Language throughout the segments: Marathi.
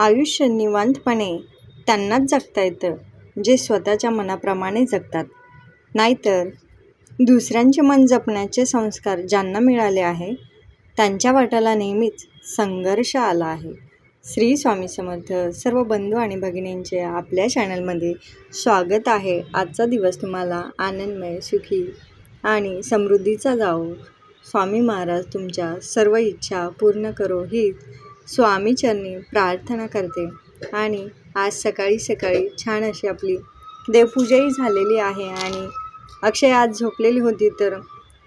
आयुष्य निवांतपणे त्यांनाच जगता येतं जे स्वतःच्या मनाप्रमाणे जगतात. नाहीतर दुसऱ्यांचे मन जपण्याचे संस्कार ज्यांना मिळाले आहे त्यांच्या वाट्याला नेहमीच संघर्ष आला आहे. श्री स्वामी समर्थ सर्व बंधू आणि भगिनींचे आपल्या चॅनलमध्ये स्वागत आहे. आजचा दिवस तुम्हाला आनंदमय सुखी आणि समृद्धीचा जावो. स्वामी महाराज तुमच्या सर्व इच्छा पूर्ण करो. ही स्वामीचरणी प्रार्थना करते. आणि आज सकाळी सकाळी छान अशी आपली देवपूजाही झालेली आहे आणि अक्षय आज झोपलेली होती तर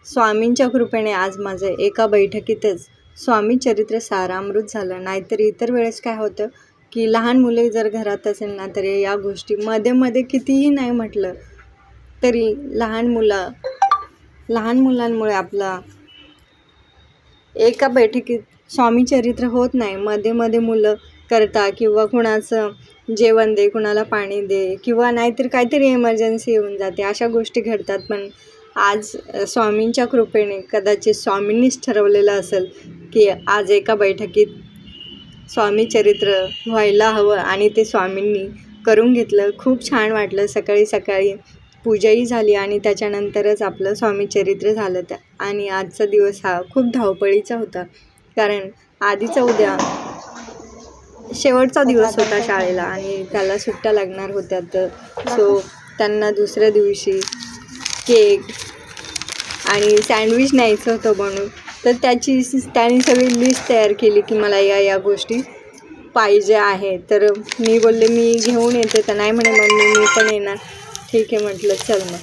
स्वामींच्या कृपेने आज माझं एका बैठकीतच स्वामी चरित्र सारामृत झालं. नाहीतर इतर वेळेस काय होतं की लहान मुले जर घरात असेल ना तर या गोष्टी मध्ये मध्ये कितीही नाही म्हटलं तरी लहान मुलं लहान मुलांमुळे आपला एका बैठकीत स्वामी चरित्र होत नाही. मध्ये मध्ये मुलं करता किंवा कुणाचं जेवण दे कुणाला पाणी दे किंवा नाहीतर काहीतरी इमर्जन्सी येऊन जाते. अशा गोष्टी घडतात. पण आज स्वामींच्या कृपेने कदाचित स्वामींनीच ठरवलेलं असेल की आज एका बैठकीत स्वामी चरित्र व्हायला हवं आणि ते स्वामींनी करून घेतलं. खूप छान वाटलं. सकाळी सकाळी पूजाही झाली आणि त्याच्यानंतरच आपलं स्वामी चरित्र झालं. त्या आणि आजचा दिवस हा खूप धावपळीचा होता. कारण आधीचा उद्या शेवटचा दिवस होता शाळेला आणि त्याला सुट्ट्या लागणार होत्या तर सो त्यांना दुसऱ्या दिवशी केक आणि सँडविच न्यायचं होतं बनून तर त्याची त्यांनी सगळी लिस्ट तयार केली की मला या या गोष्टी पाहिजे आहे तर मी बोलले मी घेऊन येते. तर नाही म्हणे मम्मी मी पण येणार. ठीक आहे म्हटलं चल मग.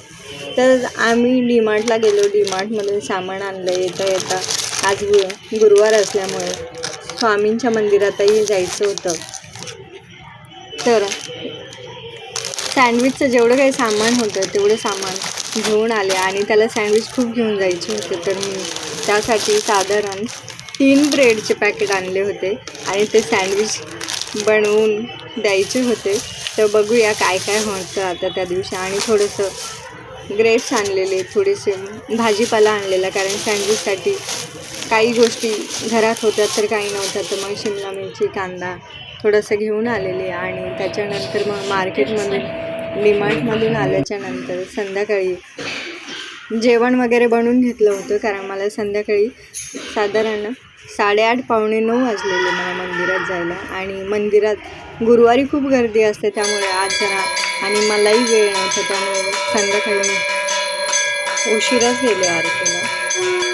तर आम्ही डीमार्टला गेलो. डीमार्टमधून सामान आणलं येता येता. आज गु गुरुवार असल्यामुळे स्वामींच्या मंदिरातही जायचं होतं. तर सँडविचचं जेवढं काही सामान होतं तेवढं सामान घेऊन आले आणि त्याला सँडविच खूप घेऊन जायचे होते. तर मी त्यासाठी साधारण तीन ब्रेडचे पॅकेट आणले होते आणि ते सँडविच बनवून द्यायचे होते. तर बघूया काय काय होतं आता त्या दिवशी. आणि थोडंसं ग्रेप्स आणलेले थोडेसे भाजीपाला आणलेला कारण सँडविचसाठी काही गोष्टी घरात होत्या तर काही नव्हत्या. तर मग शिमला मिरची कांदा थोडंसं घेऊन आलेले आणि त्याच्यानंतर मग मार्केटमधून डिमार्टमधून आल्याच्यानंतर संध्याकाळी जेवण वगैरे बनवून घेतलं होतं कारण मला संध्याकाळी साधारण साडेआठ पावणे नऊ वाजलेले मला मंदिरात जायला. आणि मंदिरात गुरुवारी खूप गर्दी असते त्यामुळे आज जरा आणि मलाही वेळ नव्हता त्यामुळे संध्याकाळी मी उशिराच गेले आरतीला.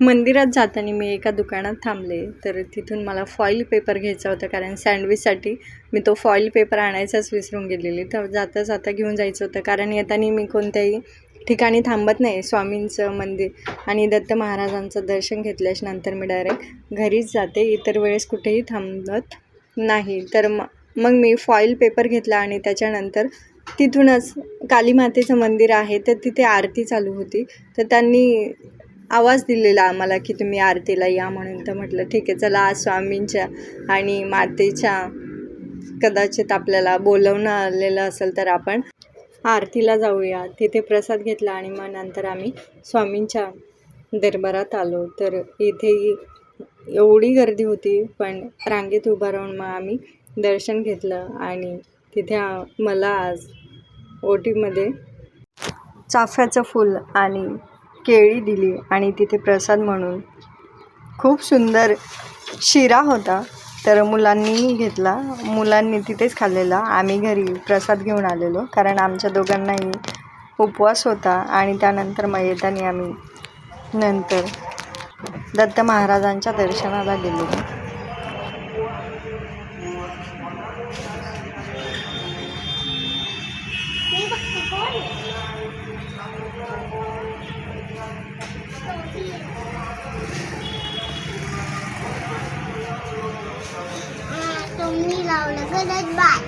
मंदिरात जाताना मी एका दुकानात थांबले. तर तिथून मला फॉईल पेपर घ्यायचा होता कारण सँडविचसाठी मी तो फॉईल पेपर आणायचाच विसरून गेलेली. तर जाता जाता घेऊन जायचं होतं कारण येताना मी कोणत्याही ठिकाणी थांबत नाही स्वामींचं मंदिर आणि दत्त महाराजांचं दर्शन घेतल्याच्या नंतर मी डायरेक्ट घरीच जाते. इतर वेळेस कुठेही थांबत नाही. तर म मग मी फॉईल पेपर घेतला आणि त्याच्यानंतर तिथूनच काली मातेचं मंदिर आहे तर तिथे आरती चालू होती. तर त्यांनी आवाज दिलेला आम्हाला की तुम्ही आरतीला या म्हणून. तर म्हटलं ठीक आहे चला आज स्वामींच्या आणि मातेच्या कदाचित आपल्याला बोलवणं आलेलं असेल तर आपण आरतीला जाऊया. तिथे प्रसाद घेतला आणि मग नंतर आम्ही स्वामींच्या दरबारात आलो. तर इथे एवढी गर्दी होती पण रांगेत उभं राहून मग आम्ही दर्शन घेतलं आणि तिथे मला आज ओटीमध्ये चाफ्याचं फूल आणि केळी दिली आणि तिथे प्रसाद म्हणून. खूप सुंदर शिरा होता तर मुलांनी घेतला. मुलांनी तिथेच खाल्लेला. आम्ही घरी प्रसाद घेऊन आलेलो कारण आमच्या दोघांनाही उपवास होता आणि त्यानंतर मग येताना आम्ही नंतर दत्त महाराजांच्या दर्शनाला गेलो. तुम्ही लावलं गरज बाय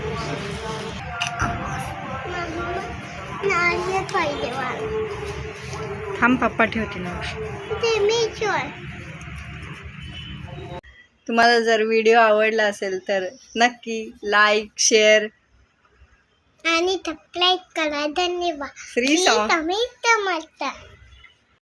नारियल पाहिजे मला थांब पप्पा ठेवते ना. ते मी चोर तुम्हाला जर व्हिडिओ आवडला असेल तर नक्की लाईक शेअर आणि सबस्क्राईब करा. धन्यवाद. श्री स्वामी टमाटर